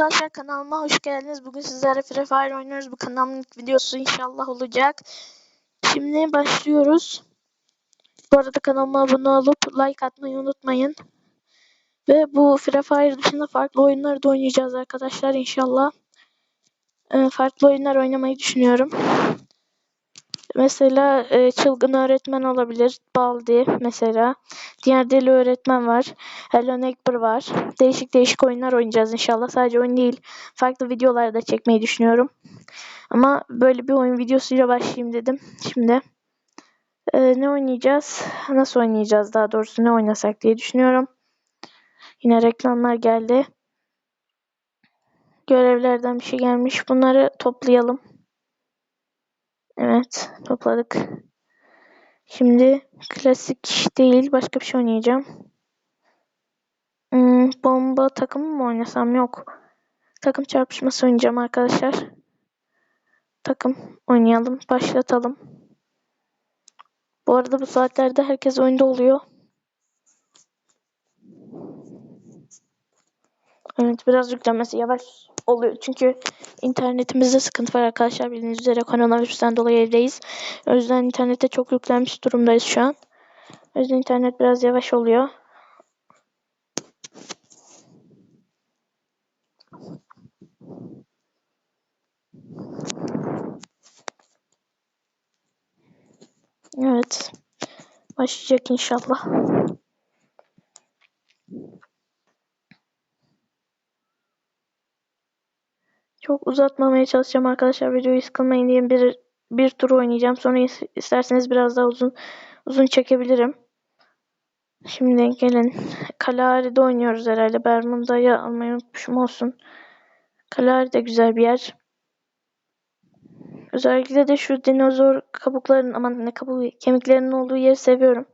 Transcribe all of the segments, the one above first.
arkadaşlar kanalıma hoş geldiniz. Bugün sizlerle Free Fire oynuyoruz. Bu kanalın ilk videosu inşallah olacak. Şimdi başlıyoruz. Bu arada kanalıma abone olup like atmayı unutmayın. Ve bu Free Fire dışında farklı oyunları da oynayacağız arkadaşlar inşallah. Ee, farklı oyunlar oynamayı düşünüyorum. Mesela e, çılgın öğretmen olabilir. Baldi mesela. Diğer deli öğretmen var. Hello Neighbor var. Değişik değişik oyunlar oynayacağız inşallah. Sadece oyun değil. Farklı videolar da çekmeyi düşünüyorum. Ama böyle bir oyun videosuyla başlayayım dedim. Şimdi e, ne oynayacağız? Nasıl oynayacağız daha doğrusu ne oynasak diye düşünüyorum. Yine reklamlar geldi. Görevlerden bir şey gelmiş. Bunları toplayalım. Evet topladık. Şimdi klasik değil başka bir şey oynayacağım. Hmm, bomba takımı mı oynasam yok. Takım çarpışması oynayacağım arkadaşlar. Takım oynayalım. Başlatalım. Bu arada bu saatlerde herkes oyunda oluyor. Evet biraz yüklenmesi yavaş oluyor. Çünkü internetimizde sıkıntı var arkadaşlar. Bildiğiniz üzere koronavirüsten dolayı evdeyiz. O yüzden internete çok yüklenmiş durumdayız şu an. O yüzden internet biraz yavaş oluyor. Evet. Başlayacak inşallah. Uzatmamaya çalışacağım arkadaşlar. Videoyu sıkılmayın diye bir, bir tur oynayacağım. Sonra isterseniz biraz daha uzun uzun çekebilirim. Şimdi gelin. Kalari'de oynuyoruz herhalde. Bermuda'yı almayı unutmuşum olsun. Kalari de güzel bir yer. Özellikle de şu dinozor kabuklarının aman ne kabuğu kemiklerinin olduğu yeri seviyorum.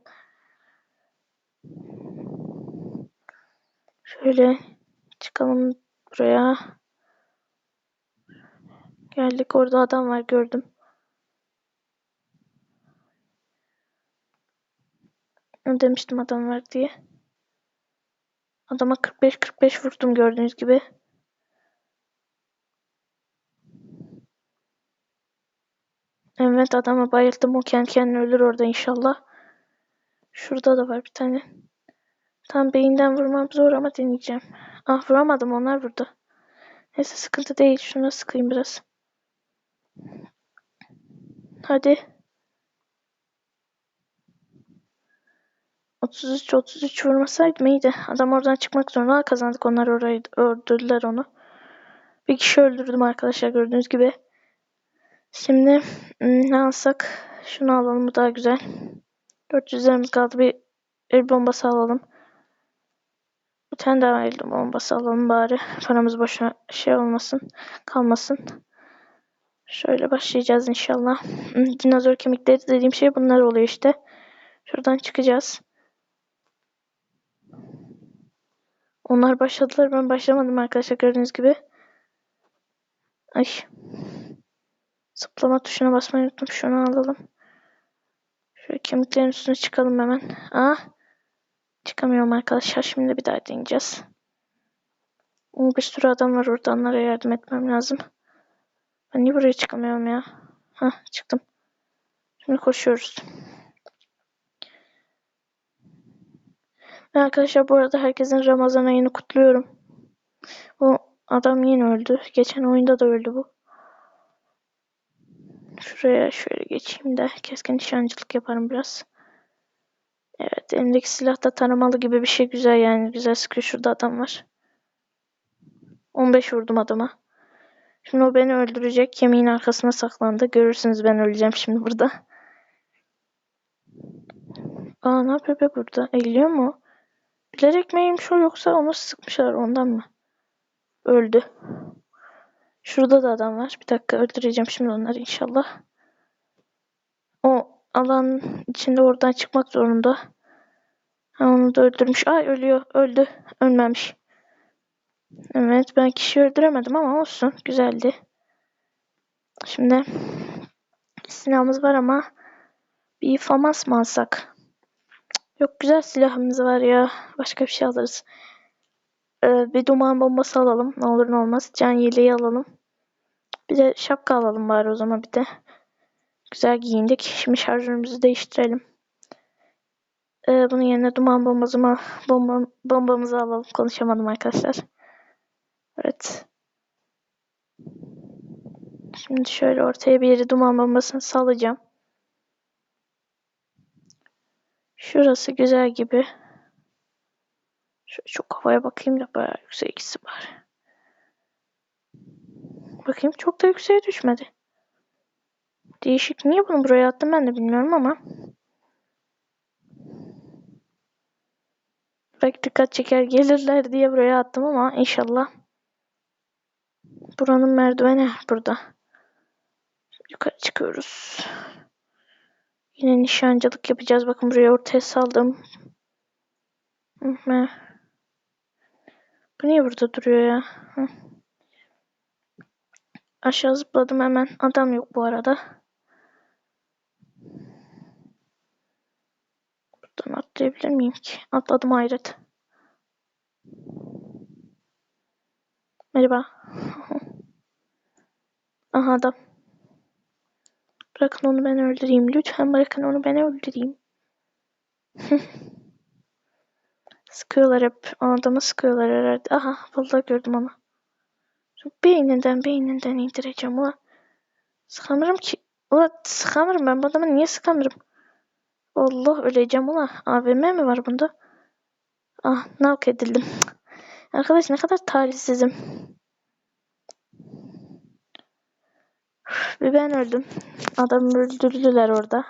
Şöyle çıkalım buraya. Geldik orada adam var gördüm. Demiştim adam var diye. Adama 45-45 vurdum gördüğünüz gibi. Evet adamı bayıldım. O kendi kendine ölür orada inşallah. Şurada da var bir tane. Tam beyinden vurmam zor ama deneyeceğim. Ah vuramadım onlar vurdu. Neyse sıkıntı değil. Şuna sıkayım biraz. Hadi. 33 33 vurmasaydım iyiydi. Adam oradan çıkmak zorunda kazandık. Onlar orayı öldürdüler onu. Bir kişi öldürdüm arkadaşlar gördüğünüz gibi. Şimdi hmm, ne alsak? Şunu alalım bu daha güzel. 400 liramız kaldı. Bir el bombası alalım. Bir tane daha el bombası alalım bari. Paramız boşuna şey olmasın. Kalmasın. Şöyle başlayacağız inşallah. Hmm, dinozor kemikleri dediğim şey bunlar oluyor işte. Şuradan çıkacağız. Onlar başladılar. Ben başlamadım arkadaşlar gördüğünüz gibi. Ay. Zıplama tuşuna basmayı unuttum. Şunu alalım. Şöyle kemiklerin üstüne çıkalım hemen. Ah. Çıkamıyorum arkadaşlar. Şimdi bir daha deneyeceğiz. Bir sürü adam var orada. Onlara yardım etmem lazım. Ben niye buraya çıkamıyorum ya? Hah çıktım. Şimdi koşuyoruz. Ve arkadaşlar bu arada herkesin Ramazan ayını kutluyorum. O adam yine öldü. Geçen oyunda da öldü bu. Şuraya şöyle geçeyim de keskin nişancılık yaparım biraz. Evet elimdeki silah da tanımalı gibi bir şey güzel yani. Güzel sıkıyor şurada adam var. 15 vurdum adama. Şimdi o beni öldürecek. Kemiğin arkasına saklandı. Görürsünüz ben öleceğim şimdi burada. Aa ne yapıyor be burada? Eğiliyor mu? Bilerek mi eğilmiş o yoksa onu sıkmışlar ondan mı? Öldü. Şurada da adam var. Bir dakika öldüreceğim şimdi onları inşallah. O alan içinde oradan çıkmak zorunda. Ha, onu da öldürmüş. Ay ölüyor. Öldü. Ölmemiş. Evet ben kişi öldüremedim ama olsun. Güzeldi. Şimdi silahımız var ama bir FAMAS mı alsak? Yok güzel silahımız var ya. Başka bir şey alırız. Ee, bir duman bombası alalım. Ne olur ne olmaz. Can yeleği alalım. Bir de şapka alalım bari o zaman bir de. Güzel giyindik. Şimdi şarjörümüzü değiştirelim. Ee, bunun yerine duman bombamızı, bomba, bombamızı alalım. Konuşamadım arkadaşlar. Evet. Şimdi şöyle ortaya bir yere duman bombasını salacağım. Şurası güzel gibi. Şöyle çok havaya bakayım da bayağı yüksek ikisi var. Bakayım çok da yükseğe düşmedi. Değişik. Niye bunu buraya attım ben de bilmiyorum ama. Belki dikkat çeker gelirler diye buraya attım ama inşallah. Buranın merdiveni burada. Yukarı çıkıyoruz. Yine nişancılık yapacağız. Bakın buraya ortaya saldım. Bu niye burada duruyor ya? Aşağı zıpladım hemen. Adam yok bu arada. Buradan atlayabilir miyim ki? Atladım hayret. Merhaba. Aha adam. Bırakın onu ben öldüreyim. Lütfen bırakın onu ben öldüreyim. sıkıyorlar hep. Adamı sıkıyorlar herhalde. Aha vallahi gördüm onu. Şu beyninden beyninden indireceğim ulan. Sıkamırım ki. Ulan sıkamırım ben bu adamı niye sıkamırım? Allah öleceğim ulan. AVM mi var bunda? Ah nak edildim. Arkadaş ne kadar talihsizim. Ve ben öldüm. Adamı öldürdüler orada.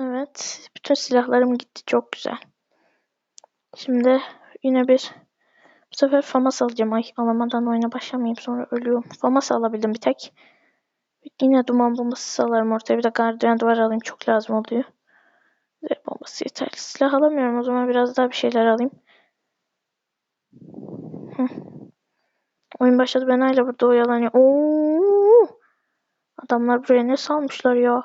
Evet. Bütün silahlarım gitti. Çok güzel. Şimdi yine bir bu sefer famas alacağım. Ay alamadan oyuna başlamayayım sonra ölüyorum. Famas alabildim bir tek. Yine duman bombası salarım ortaya. Bir de gardiyan duvar alayım. Çok lazım oluyor. Zehir bombası yeterli. Silah alamıyorum. O zaman biraz daha bir şeyler alayım. Hı. Oyun başladı. Ben hala burada oyalanıyor. Oo! Adamlar buraya ne salmışlar ya.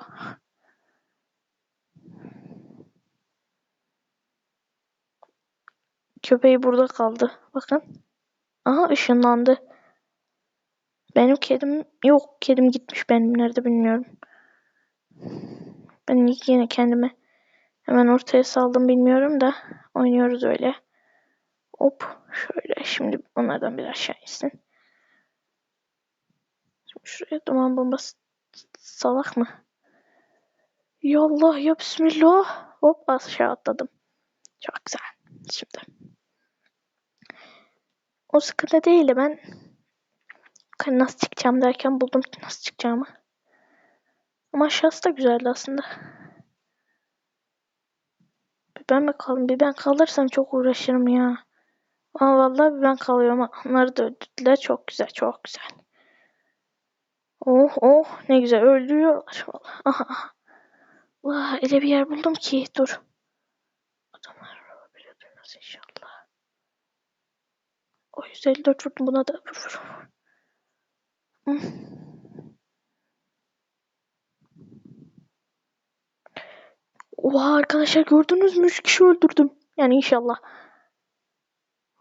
Köpeği burada kaldı. Bakın. Aha ışınlandı. Benim kedim yok. Kedim gitmiş benim. Nerede bilmiyorum. Ben yine kendimi hemen ortaya saldım bilmiyorum da oynuyoruz öyle. Hop şöyle şimdi onlardan bir aşağı insin. Şuraya duman bombası salak mı? Yallah ya bismillah. Hop aşağı atladım. Çok güzel. Şimdi. O sıkıntı değil de ben nasıl çıkacağım derken buldum nasıl çıkacağımı. Ama aşağısı da güzeldi aslında. Bir ben mi kaldım? Bir ben kalırsam çok uğraşırım ya. Ama vallahi bir ben kalıyorum. Onları da. Çok güzel, çok güzel. Oh oh ne güzel öldürüyorlar. Vallahi. Aha. Vah öyle bir yer buldum ki. Dur. Adamlar olabilir duymaz inşallah. O 154 vurdum buna da vur vur. Hmm. Oha arkadaşlar gördünüz mü? 3 kişi öldürdüm. Yani inşallah.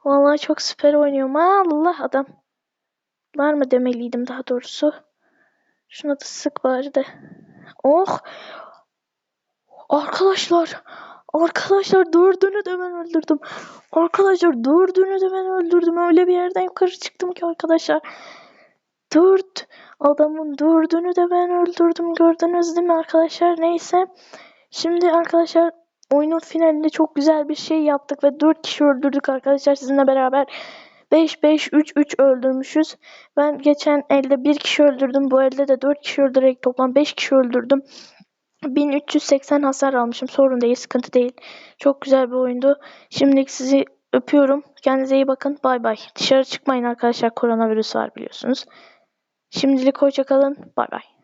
Vallahi çok süper oynuyorum. Allah adam. Var mı demeliydim daha doğrusu. Şuna da sık bari de. Oh. Arkadaşlar. Arkadaşlar dördünü de ben öldürdüm. Arkadaşlar dördünü de ben öldürdüm. Öyle bir yerden yukarı çıktım ki arkadaşlar. Dört. Adamın dördünü de ben öldürdüm. Gördünüz değil mi arkadaşlar? Neyse. Şimdi arkadaşlar oyunun finalinde çok güzel bir şey yaptık ve 4 kişi öldürdük arkadaşlar sizinle beraber. 5 5 3 3 öldürmüşüz. Ben geçen elde 1 kişi öldürdüm. Bu elde de 4 kişi öldürerek toplam 5 kişi öldürdüm. 1380 hasar almışım. Sorun değil, sıkıntı değil. Çok güzel bir oyundu. Şimdilik sizi öpüyorum. Kendinize iyi bakın. Bay bay. Dışarı çıkmayın arkadaşlar. Koronavirüs var biliyorsunuz. Şimdilik hoşçakalın. Bay bay.